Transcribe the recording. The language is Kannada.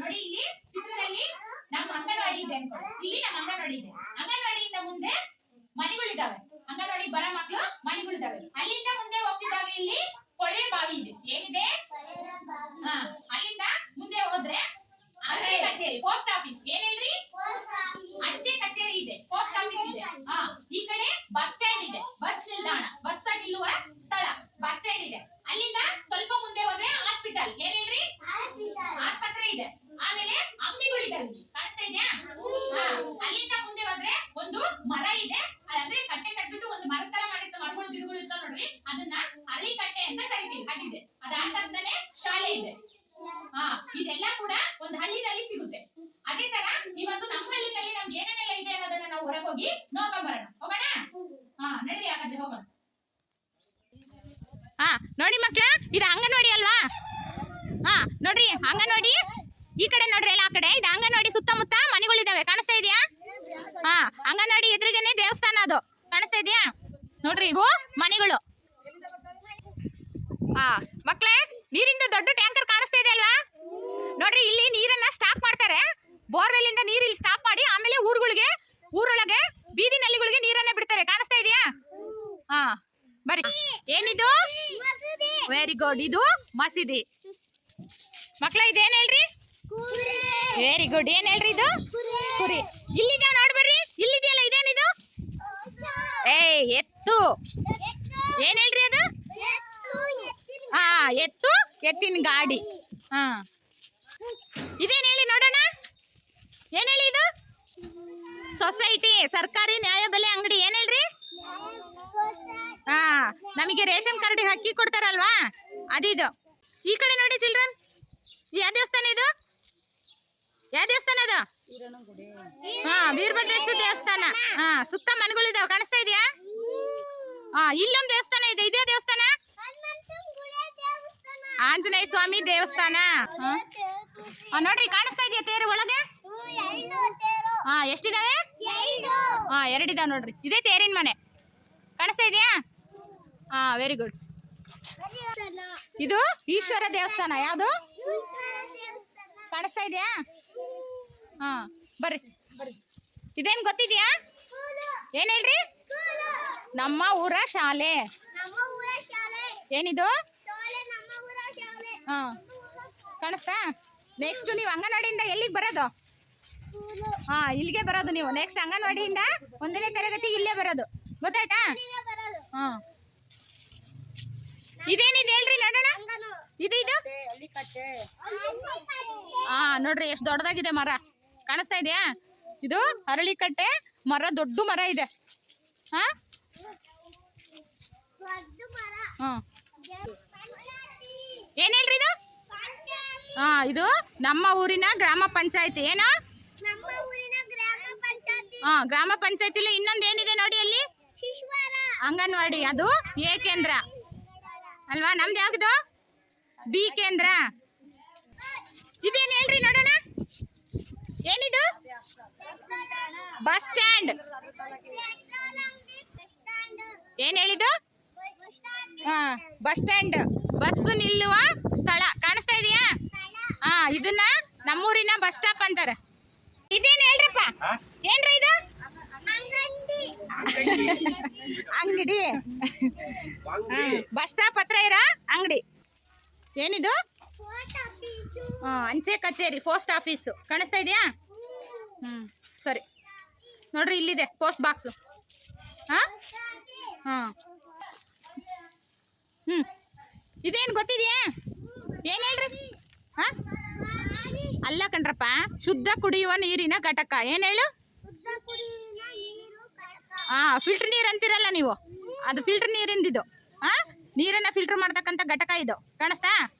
ನೋಡಿ ಇಲ್ಲಿ. ಇದೆಲ್ಲ ಕೂಡ ಒಂದು ಹಳ್ಳಿನಲ್ಲಿ ಸಿಗುತ್ತೆ. ಅದೇ ತರ ಇವತ್ತು ನಮ್ಮ ಹಳ್ಳಿನಲ್ಲಿ ನಮ್ಗೆ ಏನೇನೆಲ್ಲ ಇದೆ ಅನ್ನೋದನ್ನ ನಾವು ಹೊರಗೋಗಿ ನೋಡ್ಕೊಂಡ್ ಬರೋಣ. ಹೋಗೋಣ? ಹಾ, ನಡಿ ಹಾಗಾದ್ರೆ ಹೋಗೋಣ. ಹಾ, ನೋಡಿ ಮಕ್ಳ, ಇದು ಅಂಗನವಾಡಿ ಅಲ್ವಾ? ಹಾ, ನೋಡ್ರಿ, ಅಂಗನವಾಡಿ. ಈ ಕಡೆ ನೋಡ್ರಿ ಎಲ್ಲ ಆ ಕಡೆ. ಇದು ಅಂಗನವಾಡಿ ಸುತ್ತಮುತ್ತ ಮನೆಗಳಿದಾವೆ ಕಾಣಿಸ್ತಾ ಇದೆಯಾ? ಹಾ, ಅಂಗನವಾಡಿ ಎದುರಿಗೆನೆ ದೇವಸ್ಥಾನ ಅದು. ಕಾಣಿಸ್ತಾ ಇದೆಯಾ? ನೋಡ್ರಿ, ಇವು ಮನೆಗಳು. ಹಾ, ಮಕ್ಳೇ, ನೀರಿಂದ ದೊಡ್ಡ ಅಲ್ವಾ ನೋಡ್ರಿ ಇಲ್ಲಿ ನೀರನ್ನ ಸ್ಟಾಕ್ ಮಾಡ್ತಾರೆ. ಬೋರ್ವೆಲ್ ಇಂದ ನೀರು ಇಲ್ಲಿ ಸ್ಟಾಕ್ ಮಾಡಿ ಆಮೇಲೆ ಊರುಗಳಿಗೆ ಊರೊಳಗೆ ಬೀದಿ ನಲ್ಲಿಗಳಿಗೆ ನೀರನ್ನ ಬಿಡ್ತಾರೆ. ಕಾಣಿಸ್ತಾ ಇದೆಯಾ? ಹಾ ಬರಿ ಏನಿದು? ವೆರಿ ಗುಡ್ ಇದು ಮಸೀದಿ. ಮಕ್ಳ ಇದೇನ್ ಹೇಳ್ರಿ? ವೆರಿ ಗುಡ್ ಏನ್ ಹೇಳ್ರಿ ಇದು? ಕುರಿ. ಇಲ್ಲಿದ ನೋಡ್ಬರ್ರಿ ಇಲ್ಲಿದೆಯಲ್ಲ ಇದೇನಿದು? ಏ ಎತ್ತು. ಏನ್ ಹೇಳ್ರಿ ಅದು? ಹಾ ಎತ್ತು ಎತ್ತಿನ ಗಾಡಿ. ಹಾ. ಇದೇನ್ ಹೇಳಿ ನೋಡೋಣ? ಏನು ಹೇಳಿ ಇದು? ಸೊಸೈಟಿ ಸರ್ಕಾರಿ ನ್ಯಾಯಬೆಲೆ ಅಂಗಡಿ ಏನು ಹೇಳ್ರಿ? ಹಾ, ನಮಗೆ ರೇಷನ್ ಕಾರ್ಡ್ ಅಕ್ಕಿ ಕೊಡ್ತಾರಲ್ವಾ? ಅದಿದು. ಈ ಕಡೆ ನೋಡಿ ಚಿಲ್ಡ್ರನ್. ಯಾವ ದೇವಸ್ಥಾನ ಇದು? ಯಾವ ದೇವಸ್ಥಾನ ಅದು? ಹಾ, ವೀರಭದ್ರೇಶ್ವರ ದೇವಸ್ಥಾನ. ಹಾ, ಸುತ್ತ ಮನೆಗಳಿದಾವೆ. ಕಾಣಿಸ್ತಾ ಇದೆಯಾ? ಹಾ, ಇಲ್ಲೊಂದು ದೇವಸ್ಥಾನ ಇದೆ. ಇದೇ ದೇವಸ್ಥಾನ? ಆಂಜನೇಯ ಸ್ವಾಮಿ ದೇವಸ್ಥಾನ ನೋಡ್ರಿ ಕಾಣಿಸ್ತಾ ಇದೆಯಾ ತೇರು ಒಳಗೆ? ಹಾ ಎಷ್ಟಿದಾವೆ? ಹಾ ಎರಡಿದಾವೆ ನೋಡ್ರಿ. ಇದೇ ತೇರಿನ ಮನೆ. ಕಾಣಿಸ್ತಾ ಇದೆಯಾ? ಹಾ ವೆರಿ ಗುಡ್ ಇದು ಈಶ್ವರ ದೇವಸ್ಥಾನ. ಯಾವುದು? ಕಾಣಿಸ್ತಾ ಇದೆಯಾ? ಹಾ ಬರ್ರಿ. ಇದೇನ್ ಗೊತ್ತಿದ್ಯಾ? ಏನ್ ಹೇಳ್ರಿ? ನಮ್ಮ ಊರ ಶಾಲೆ. ಏನಿದು? ಹಾ. ಕಾಣಿಸ್ತಾ? ನೆಕ್ಸ್ಟ್ ನೀವು ಅಂಗನವಾಡಿಯಿಂದ ಎಲ್ಲಿಗೆ ಬರೋದು? ಹಾ ಇಲ್ಲಿಗೆ ಬರೋದು ನೀವು. ನೆಕ್ಸ್ಟ್ ಅಂಗನವಾಡಿಯಿಂದ ಒಂದನೇ ತರಗತಿ ಇಲ್ಲೇ ಬರೋದು. ಗೊತ್ತಾಯ್ತಾ? ಹಾ. ಇದೇನಿದೆ ಹೇಳ್ರಿ ನೋಡೋಣ ಇದು ಇದು? ಹಾ ನೋಡ್ರಿ ಎಷ್ಟು ದೊಡ್ಡದಾಗಿದೆ ಮರ. ಕಾಣಿಸ್ತಾ ಇದೆಯಾ? ಇದು ಅರಳಿಕಟ್ಟೆ. ಮರ ದೊಡ್ಡ ಮರ ಇದೆ. ಹಾ? ಹಾ ಏನ್ ಹೇಳ್ರಿ ಇದು ಹಾ ಇದು ನಮ್ಮ ಊರಿನ ಗ್ರಾಮ ಪಂಚಾಯತಿ ಏನ? ಪಂಚಾಯತಿ. ಹಾ ಗ್ರಾಮ ಪಂಚಾಯತಿಲಿ ಇನ್ನೊಂದ್ ಏನಿದೆ ನೋಡಿ ಅಲ್ಲಿ? ಅಂಗನವಾಡಿ ಅದು ಎ ಕೇಂದ್ರ. ಅಲ್ವಾ? ನಮ್ದು ಯಾವ್ದು? ಬಿ ಕೇಂದ್ರ. ಇದೇನ್ ಹೇಳ್ರಿ ನೋಡೋಣ? ಏನಿದು? Bus stand. ಏನ್ ಹೇಳಿದು ಹ ಬಸ್ ಸ್ಟ್ಯಾಂಡ್. ಬಸ್ ನಿಲ್ಲುವ ಸ್ಥಳ. ಕಾಣಿಸ್ತಾ ನಮ್ಮೂರಿನ ಬಸ್ ಸ್ಟಾಪ್ ಅಂತಾರೆ. ಇದೇನ್ ಹೇಳ್ರಪ್ಪ? ಏನ್ರಿ ಇದು? ಅಂಗಡಿ. ಬಸ್ ಸ್ಟಾಪ್ ಹತ್ರ ಇರ? ಅಂಗಡಿ. ಏನಿದು? ಹಾ, ಅಂಚೆ ಕಚೇರಿ ಪೋಸ್ಟ್ ಆಫೀಸು. ಕಾಣಿಸ್ತಾ ಇದೆಯಾ? ಹ್ಮ್ ಸರಿ. ನೋಡ್ರಿ ಇಲ್ಲಿದೆ ಪೋಸ್ಟ್ ಬಾಕ್ಸು. ಹಾ? ಹಾಂ. ಹ್ಮ್. ಇದೇನ್ ಗೊತ್ತಿದೆಯಾ? ಏನು ಹೇಳ್ರಿ? ಹಾ? ಅಲ್ಲ ಕಣ್ರಪ್ಪ ಶುದ್ಧ ಕುಡಿಯುವ ನೀರಿನ ಘಟಕ. ಏನ್ ಹೇಳು? ಹಾ ಫಿಲ್ಟರ್ ನೀರು ಅಂತೀರಲ್ಲ ನೀವು? ಅದು ಫಿಲ್ಟರ್ ನೀರಿಂದಿದು. ಹಾ ನೀರನ್ನ ಫಿಲ್ಟರ್ ಮಾಡ್ತಕ್ಕಂಥ ಘಟಕ ಇದು. ಕಾಣಿಸ್ತಾ?